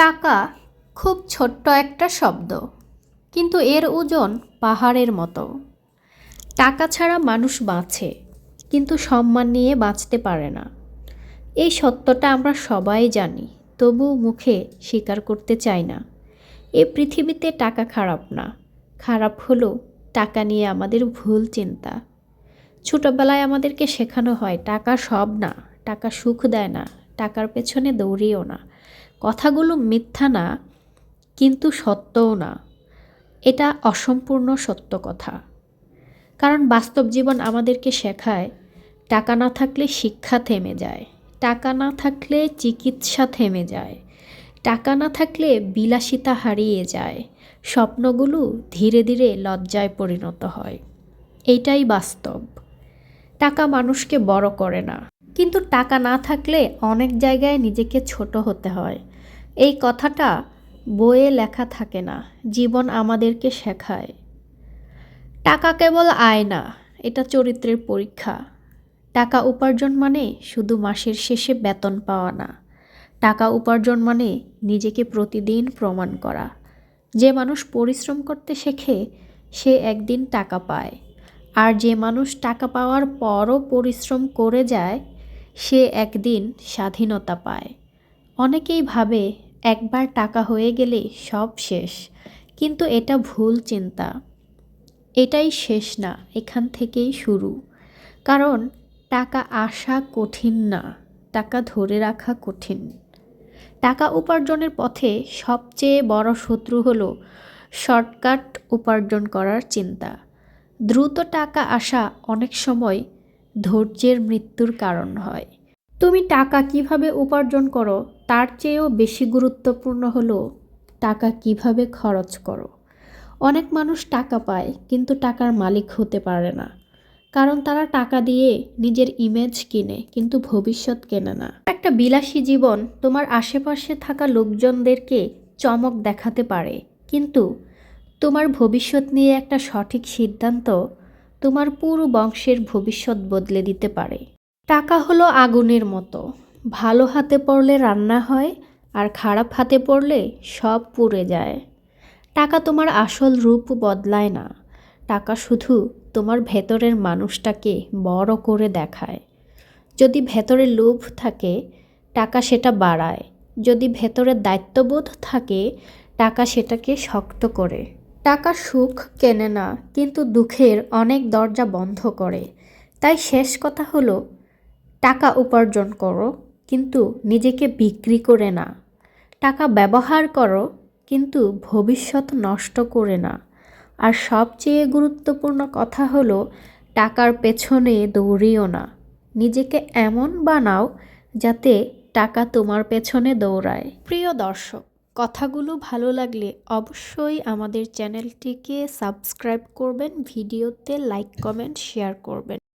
টাকা খুব ছোট্ট একটা শব্দ, কিন্তু এর ওজন পাহাড়ের মতো। টাকা ছাড়া মানুষ বাঁচে, কিন্তু সম্মান নিয়ে বাঁচতে পারে না। এই সত্যটা আমরা সবাই জানি, তবু মুখে স্বীকার করতে চাই না। এ পৃথিবীতে টাকা খারাপ না, খারাপ হলো টাকা নিয়ে আমাদের ভুল চিন্তা। ছোটোবেলায় আমাদেরকে শেখানো হয়, টাকা সব না, টাকা সুখ দেয় না, টাকার পেছনে দৌড়িও না। কথাগুলো মিথ্যা না, কিন্তু সত্যও না। এটা অসম্পূর্ণ সত্য কথা। কারণ বাস্তব জীবন আমাদেরকে শেখায়, টাকা না থাকলে শিক্ষা থেমে যায়, টাকা না থাকলে চিকিৎসা থেমে যায়, টাকা না থাকলে বিলাসিতা হারিয়ে যায়, স্বপ্নগুলো ধীরে ধীরে লজ্জায় পরিণত হয়। এইটাই বাস্তব। টাকা মানুষকে বড় করে না। কিন্তু টাকা না থাকলে অনেক জায়গায় নিজেকে ছোট হতে হয় এই কথাটা বইয়ে লেখা থাকে না, জীবন আমাদেরকে শেখায়। টাকা কেবল আয় না, এটা চরিত্রের পরীক্ষা। টাকা উপার্জন মানে শুধু মাসের শেষে বেতন পাওয়া না, টাকা উপার্জন মানে নিজেকে প্রতিদিন প্রমাণ করা। যে মানুষ পরিশ্রম করতে শেখে, সে একদিন টাকা পায়। আর যে মানুষ টাকা পাওয়ার পরও পরিশ্রম করে যায়, সে একদিন স্বাধীনতা পায়। অনেকেই ভাবে একবার টাকা হয়ে গেলে সব শেষ, কিন্তু এটা ভুল চিন্তা। এটাই শেষ না, এখান থেকেই শুরু। কারণ টাকা আসা কঠিন না, টাকা ধরে রাখা কঠিন। টাকা উপার্জনের পথে সবচেয়ে বড় শত্রু হলো শর্টকাট উপার্জন করার চিন্তা। দ্রুত টাকা আসা অনেক সময় ধৈর্যের মৃত্যুর কারণ হয়। তুমি টাকা কীভাবে উপার্জন করো, তার চেয়েও বেশি গুরুত্বপূর্ণ হলো টাকা কীভাবে খরচ করো। অনেক মানুষ টাকা পায়, কিন্তু টাকার মালিক হতে পারে না। কারণ তারা টাকা দিয়ে নিজের ইমেজ কিনে, কিন্তু ভবিষ্যৎ কেনে না। একটা বিলাসী জীবন তোমার আশেপাশে থাকা লোকজনদেরকে চমক দেখাতে পারে, কিন্তু তোমার ভবিষ্যৎ নিয়ে একটা সঠিক সিদ্ধান্ত তোমার পুরো বংশের ভবিষ্যৎ বদলে দিতে পারে। টাকা হলো আগুনের মতো। ভালো হাতে পড়লে রান্না হয়, আর খারাপ হাতে পড়লে সব পুড়ে যায়। টাকা তোমার আসল রূপ বদলায় না। টাকা শুধু তোমার ভেতরের মানুষটাকে বড় করে দেখায়। যদি ভেতরে লোভ থাকে, টাকা সেটা বাড়ায়। যদি ভেতরে দায়িত্ববোধ থাকে, টাকা সেটাকে শক্ত করে। টাকা সুখ কেনে না, কিন্তু দুঃখের অনেক দরজা বন্ধ করে। তাই শেষ কথা হলো টাকা উপার্জন করো, কিন্তু নিজেকে বিক্রি করে না। টাকা ব্যবহার করো, কিন্তু ভবিষ্যৎ নষ্ট করে না। আর সবচেয়ে গুরুত্বপূর্ণ কথা হলো, টাকার পেছনে দৌড়িও না। নিজেকে এমন বানাও যাতে টাকা তোমার পেছনে দৌড়ায়। প্রিয় দর্শক, কথাগুলো ভালো লাগলে অবশ্যই আমাদের চ্যানেলটিকে সাবস্ক্রাইব করবেন, ভিডিওতে লাইক, কমেন্ট, শেয়ার করবেন।